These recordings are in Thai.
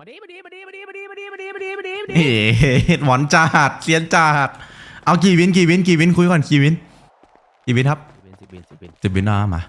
มาดิมาดิมาดิมาดิมาดิมาดิมาดิมาดิมาดิมาดิเฮ้หวานจัดเซียนจัดเอากี่วินกี่วินกี่วินคุยก่อนกี่วินกี่วินครับสิบวินสิบวินสิบวินสิบวินนะมา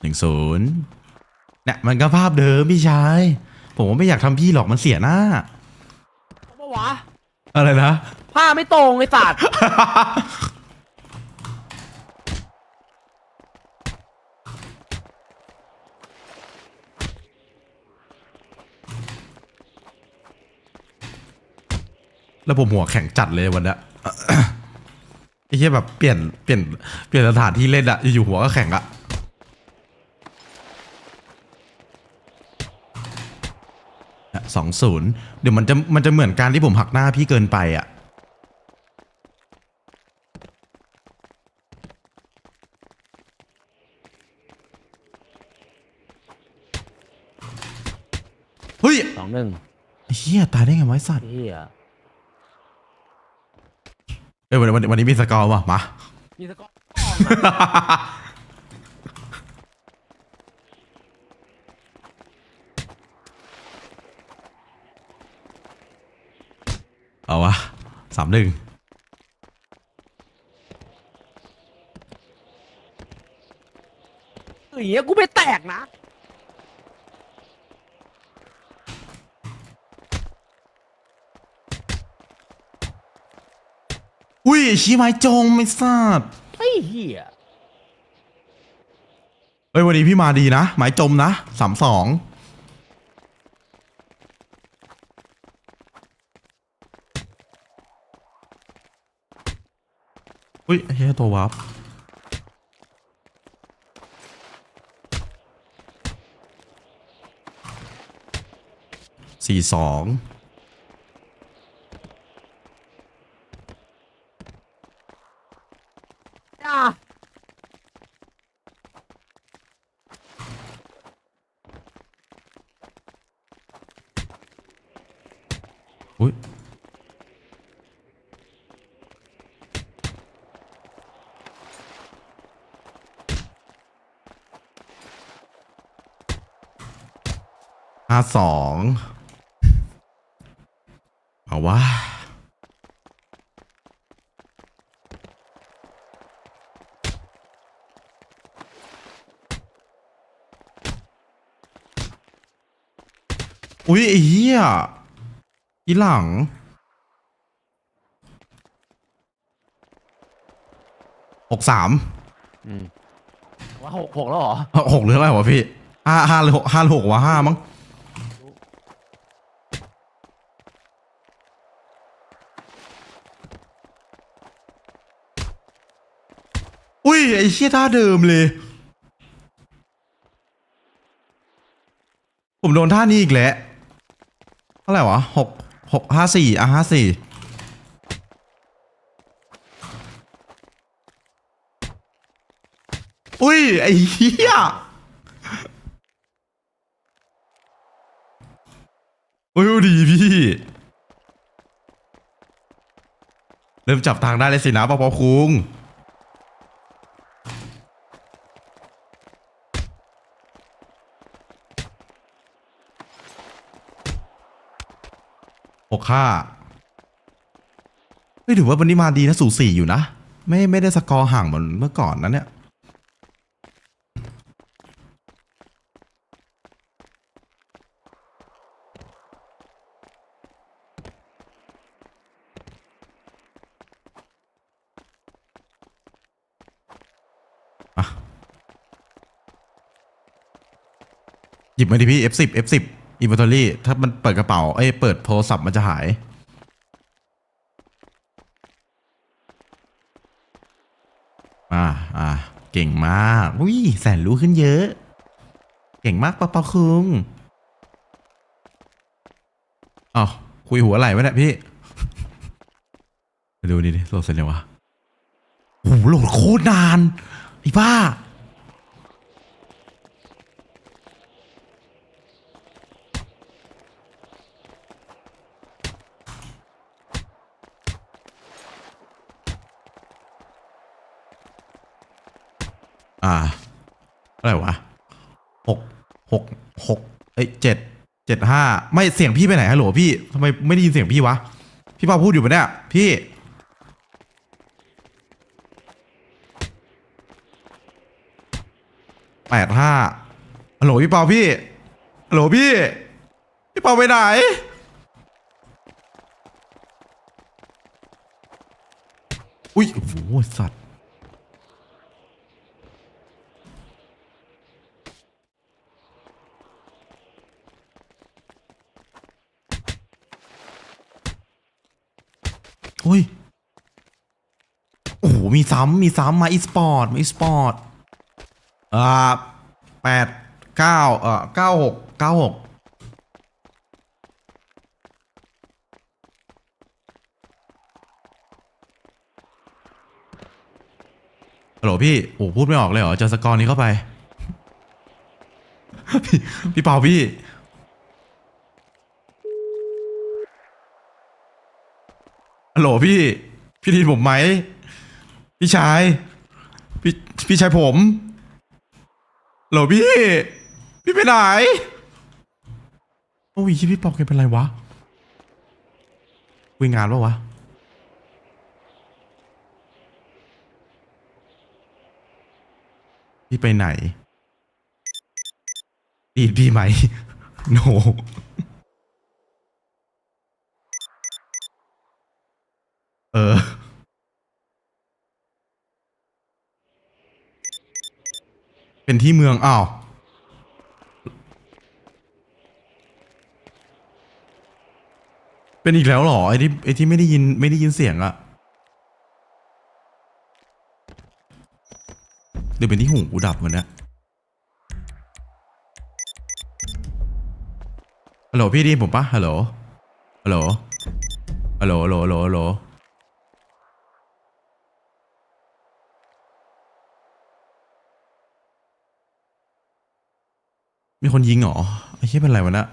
หนึ่งศูนย์เนี่ยมันก็ภาพเดิมพี่ชายผมว่าไม่อยากทำพี่หรอกมันเสียหน้าเอาปะวะอะไรนะผ้าไม่ตรงไอ้สัตว์ แล้วผมหัวแข็งจัดเลยวันเนี้ยไอ้เหี้ยแบบเปลี่ยนเปลี่ยนเปลี่ยนสถานที่เล่นอะอยู่ๆหัวก็แข็งอะสองศูนย์เดี๋ยวมันจะมันจะเหมือนการที่ผมหักหน้าพี่เกินไปอะเฮ้ยสองหนึ่งไอ้เฮียตายได้ไงวะไอ้สัตว์เฮีย เอ้ยวันวันวันนี้มีสกอร์ว่ะมา มีสกอร์เอาวะสามหนึ่งอย่างเงี้ยกูไม่แตกนะ อุ้ยชี้ไม้จงไม่ทราบไอ้เหี้ยเอ้ยวันนี้พี่มาดีนะไม้จมนะสามสองอุ้ยเฮ้ยตัววับสี่สอง อะ อุ้ยห้าสองเอาวะอุ้ยไอ้เหี้ย อีหลัง หกสามอืมว่าหกหกแล้วเหรอ หกหรืออะไรวะพี่ห้าห้าหรือหกห้าหรือหกวะห้ามั้ง อุ้ย ไอ้เชี่ยท่าเดิมเลย ผมโดนท่านี้อีกแล้วเท่าไหร่วะหก หกห้าสี่อะห้าสี่อุ้ย ไอ้เหี้ยอุ้ยดีพี่ เริ่มจับทางได้เลยสินะปอปอคุง หกห้าเฮ้ยถือว่าวันนี้มาดีนะสูสีอยู่นะ ไม่ไม่ได้สกอร์ห่างเหมือนเมื่อก่อนนะเนี่ยหยิบมาดิพี่ F10 F10 inventory ถ้ามันเปิดกระเป๋าเอ้ยเปิดโทรศัพท์มันจะหาย อ่าอ่าเก่งมากอุ้ยแสนรู้ขึ้นเยอะ เก่งมากปะปะคุงอ้าวคุยหัวไหลไว้เนี่ยพี่ดูนี่ดิโหลดเสร็จเลยววะโอ้โหโหลดโคตรนานไอ้บ้า อ่าอะไรวะหกหกหกเอ้ยเจ็ดเจ็ดห้าไม่เสียงพี่ไปไหนฮัลโหลพี่ทำไมไม่ได้ยินเสียงพี่วะ พี่เปาพูดอยู่ปะเนี่ยพี่แปดห้าฮัลโหลพี่เปาพี่ฮัลโหลพี่ พี่เปาไปไหน อุ้ยโอ้โหสัตว์ อุ้ย โอ้โห มีซ้ำมีซ้ำมาอีสปอร์ต มาอีสปอร์ต อ่าแปดเก้าเอ่อเก้าหกเก้าหกฮัลโหลพี่ โอ้พูดไม่ออกเลยเหรอเจอสกอร์นี้เข้าไป พี่พี่เปาพี่ ฮัลโหลพี่ พี่ได้ยินผมไหม พี่ชาย พี่พี่ชายผมฮัลโหลพี่ พี่ไปไหน โอ้ยพี่ปอกแกเป็นไรวะคุยงานปะวะ พี่ไปไหนดีดพี่ไหม โน เออ เป็นที่เมือง อ้าว เป็นอีกแล้วเหรอ ไอ้ที่ไอ้ที่ไม่ได้ยินไม่ได้ยินเสียงอะหรือเป็นที่หูกูดับวันเนี้ยฮัลโหลพี่ดีผมปะฮัลโหลฮัลโหลฮัลโหลฮัลโหลฮัลโหลฮัลโหล มีคนยิงเหรอไอ้เหี้ยเป็นไรวะเนะ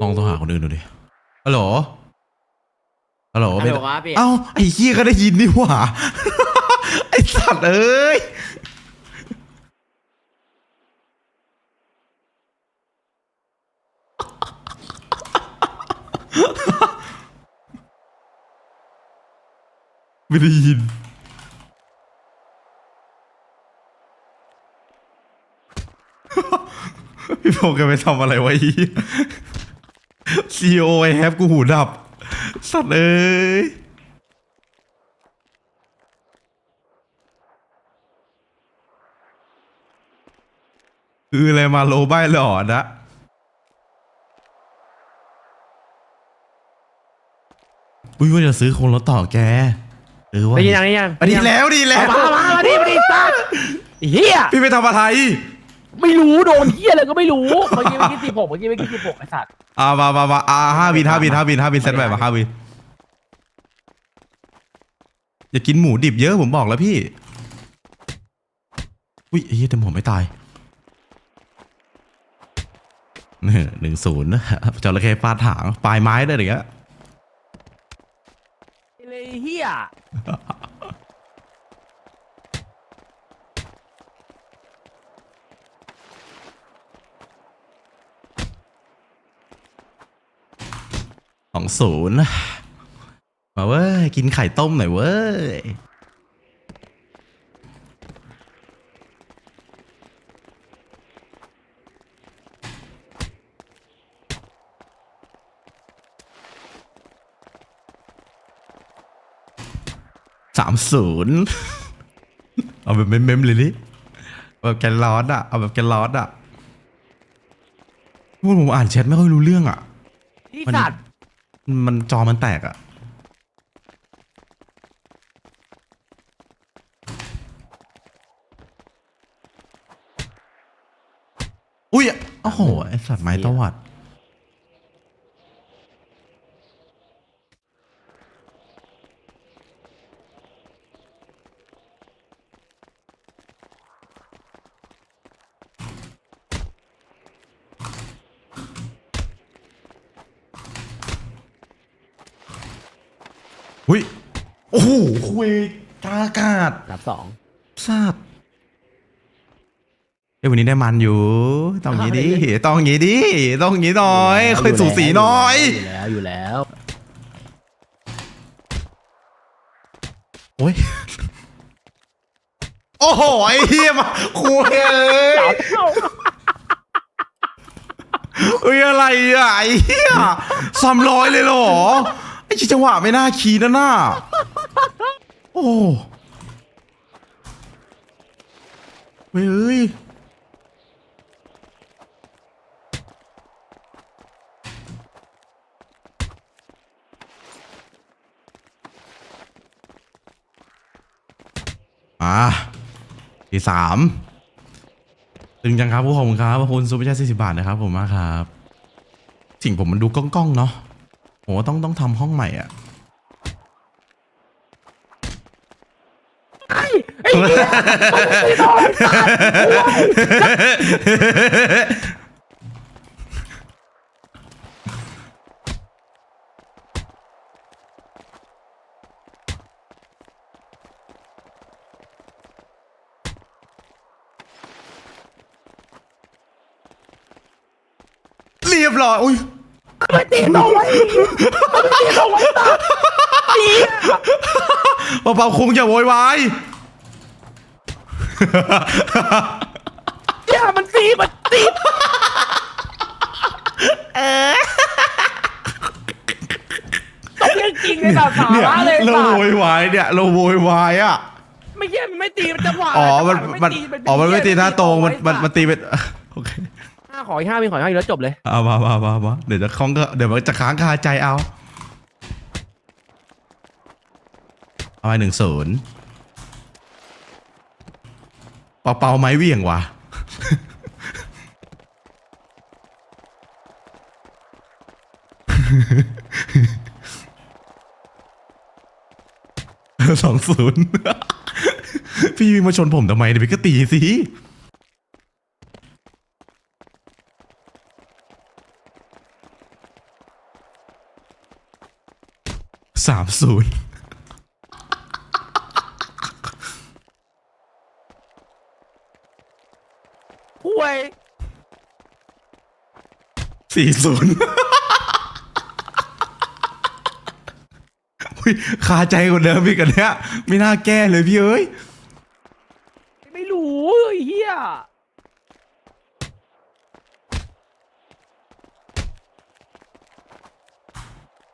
ลองโทรหาคนอื่นดูดิ ฮัลโหล ฮัล โหลฮัลโหลครับพี่เอ้าไอ้เหี้ยก็ได้ยินนี่หว่า ไอ้สัตว์เอ้ยไม่ได้ยิน พี่พงษ์แกไปทำอะไรไว้ซีโอไอแฮปกูหูดับ สัตว์เอ้ย คืออะไรมาโลใบหลอดนะอุ้ยว่าจะซื้อโคนรถต่อแกเออว่าได้ยินยังได้ยินยังอะดีแล้วดีแล้วเอามามามาดิมาดิสัตว์ไอ้เฮียพี่ไปทำอะไรไม่รู้โดนเฮียอะไรก็ไม่รู้เมื่อกี้เมื่อกี้สิบหกเมื่อกี้เมื่อกี้สิบหกไอ้สัตว์อ่ามามามาอ่าห้าวินห้าวินห้าวินห้าวินเซตแบบมาห้าวินอย่ากินหมูดิบเยอะผมบอกแล้วพี่ อุ้ยเฮ้ยแต่ผมไม่ตายเนี่ย หนึ่งศูนย์นะจระเข้ฟาดถางปลายไม้ได้หรือเงี้ยเลยเฮียสองศูนย์มาเว้ย กินไข่ต้มหน่อยเว้ยามศูนย์เอาแบบเม้มๆเลยดิเอาแบบแกนลอดอะเอาแบบแกนลอดอะพูดผมอ่านแชทไม่ค่อยรู้เรื่องอะนี่มันสัตว์มันจอมันแตกอะอุ้ยโอ้โหไอสัตว์ไม้ตวัด หุยโอ้โหคุยกลางอากาศนับสองทราบเอ้ยวันนี้ได้มันอยู่ ต้องงี้ดิต้องงี้ดิต้องงี้หน่อยค่อยสูสีหน่อย อยู่แล้วอยู่แล้วโอ้ย โอ้โห ไอ้เฮียมาคุยเอ้ยเอ้าเอ้ยอะไรอะไอ้เฮียสามร้อยเลยเหรอไอ้ ชิจังหวะไม่น่าขี่นะน่าโอ้เฮ้ยอะที่สามตึงจังครับผู้ขอบคุณครับขอบคุณซูเปอร์แชร์สี่สิบบาทนะครับผมมากครับ สิ่งผมมันดูก้องๆเนาะ ผมว่าต้องต้องทำห้องใหม่อะไอ้ไอ้เหี้ยไอ้บอลสัตว์เรียบร้อยอุ้ย ไม่ตีตรงไว้ไม่ตีตรงไว้ตาเหี้ยเบาๆคงอย่าโวยวายเหี้ยมันตีมันตีต้องเรื่องจริงเลยแบบสาเนี่ยระเลยเราสัโวตว์ยวายเนี่ยเราโวยวายอะไม่ใช่มันไม่ตีมันจังหวะอ๋อมันจังหวะมันไตีเป็อ๋อมันไม่ตีหน้าตรงมันมันไว้มันตีเป็นโอเค ห้าขออีกห้ามีขออีกห้าอยู่แล้วจบเลยเอามามามามาเดี๋ยวจะคล้องก็เดี๋ยวมันจะค้างคาใจเอา เอาไปหนึ่งศูนย์เป่าเป่าไม้เวี่ยงว่ะ สองศูนย์ พี่วิ่งมาชนผมทำไมเดี๋ยวพี่ก็ตีสิ สามศูนย์ห่วยสี่ศูนย์อุ๊ยคาใจกว่าเดิมพี่กันเนี้ย ไม่น่าแก้เลยพี่เอ้ย ไม่รู้ไอ้เฮีย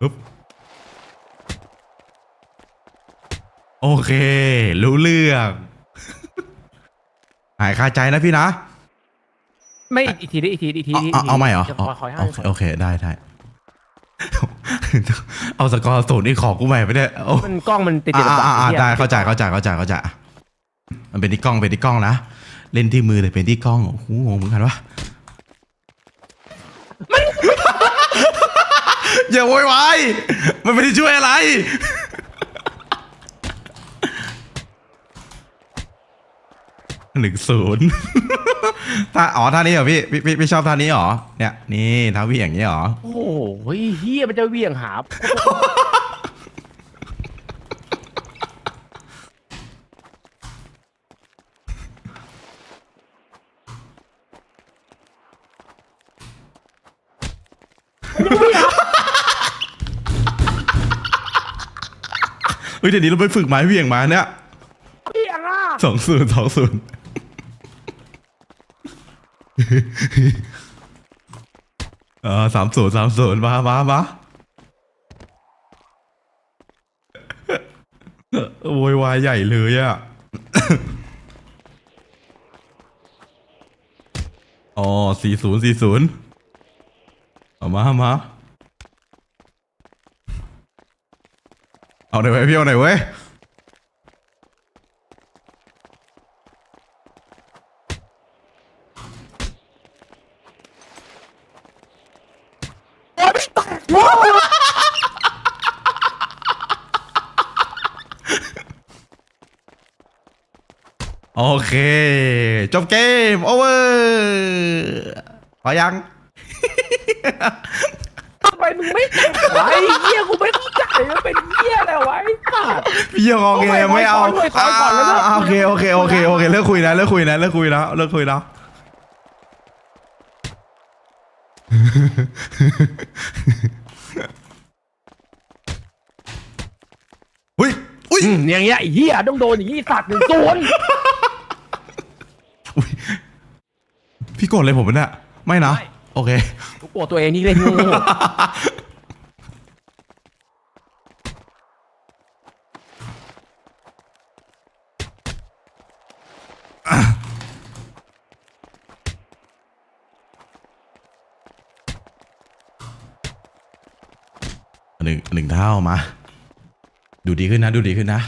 ปึ๊บ โอเค รู้เรื่อง หายคาใจนะพี่นะ ไม่อีกทีดิอีกทีอีกทีเอาอีกเอาทีเอาใหม่เหรอดี๋ยวอ๋อขอขอให้โอเคโอเคได้ได้ เอาสกอร์ศูนย์นี่ขอกูใหม่ไปเนี่ยโอ้มันกล้องมันติดติดอ่าแบบอ่าอ่าหี้ยได้เข้าใจเข้าใจเข้าใจเข้าใจมันเป็นที่กล้องเป็นที่กล้องนะเล่นที่มือแต่เป็นที่กล้องโอ้โหงงเหมือนกันวะมัน อย่าโวยวายมันไม่ได้ช่วยอะไร หนึ่งศูนย์ท่าอ๋อท่านี้เหรอพี่พี่พี่พี่ชอบท่านี้เหรอเนี่ยนี่ท่าวิ่งอย่างนี้เหรอโอ้โหเฮียมันจะเหวี่ยงหาเฮ้ยเดี๋ยวนี้เราไปฝึกไม้เหวี่ยงมาเนี่ยเหวี่ยงอะสองศูนย์สองศูนย์ เออสามศูนย์สามศูนย์มามามาโวยวายใหญ่เลยอะอ๋อสี่ศูนย์สี่ศูนย์เอามามาเอาไหน่อยเว้พี่เอาไหน่อยเว้ย โอ้ยไม่แตกว้าว โอ เค จบเกม โอเวอร์พอยังทำไมมึงไม่แตกวะไอ้เฮียกูไม่เข้าใจว่าเป็นเฮียอะไรวะไอ้พี่ยังโอเคโอ้ยไม่เอาขอด้วยขอก่อนแล้วเลิกอ่าโอเคโอเคโอเคโอเคเลิกคุยนะเลิกคุยนะเลิกคุยนะเลิกคุยนะอุ้ยอุ้ยอืมอย่างเงี้ยไอ้เหี้ยต้องโดนอย่างนี้สัตว์หนึ่งศูนย์ พี่โกรธเลยผมปะเนี่ยไม่นะโอเค กูกลัวตัวเองที่เล่นโง่หนึ่งหนึ่งเท่ามา ดูดีขึ้นนะ ดูดีขึ้นนะ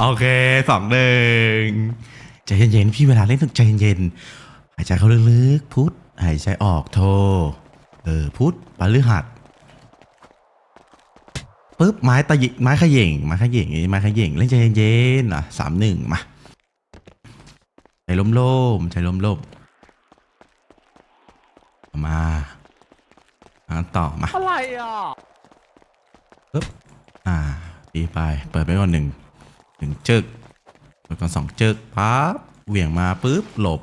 โอเคสองหนึ่งใจเย็นๆพี่เวลาเล่นต้องใจเย็นๆหายใจเข้าลึกๆพุทธหายใจออกโทเออพุทธปลือหัดปุ๊บไม้ตะยิไม้ขย่งไม้ขย่งไม้ขย่งเล่นใจเย็นๆอะสามหนึ่งมาใจล้มๆใจล้มๆ มาอ่านต่อมาอะไรอะปึ๊บอ่าตีไป เปิดไปก่อนหนึ่งหนึ่งจึกเปิดก่อนสองจึกปั๊บเหวี่ยงมาปุ๊บหลบ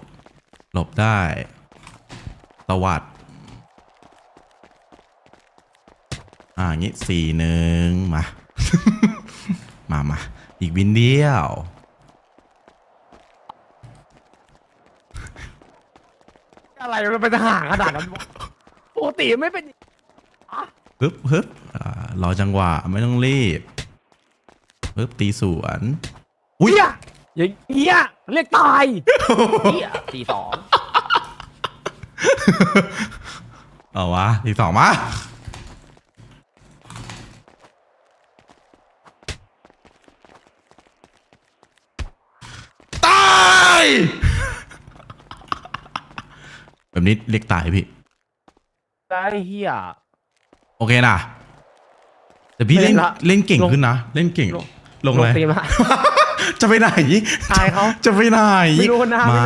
หลบได้ตวัดอ่าอย่างงี้สี่หนึ่งมา มามาอีกวินเดียว อะไร มันเป็นทหารขนาดนั้นวะปกติไม่เป็นปึ๊บปึ๊บอ่ารอจังหวะไม่ต้องรีบปึ๊บตีสวนอุ้ยเหี้ยอย่างเงี้ยเรียกตายเหี้ยสี่สองเอาวะอีกสองมาตายแบบ นี้เรียกตายพี่ ได้เหี้ยโอเคนะแต่พี่เล่นเล่นละเล่นเก่งลง ขึ้นนะ เล่นเก่งลงลงเลย เต็มละ จะไปไหนตายเขา จะไปไหนไม่รู้คนหน้าไม่มาไหน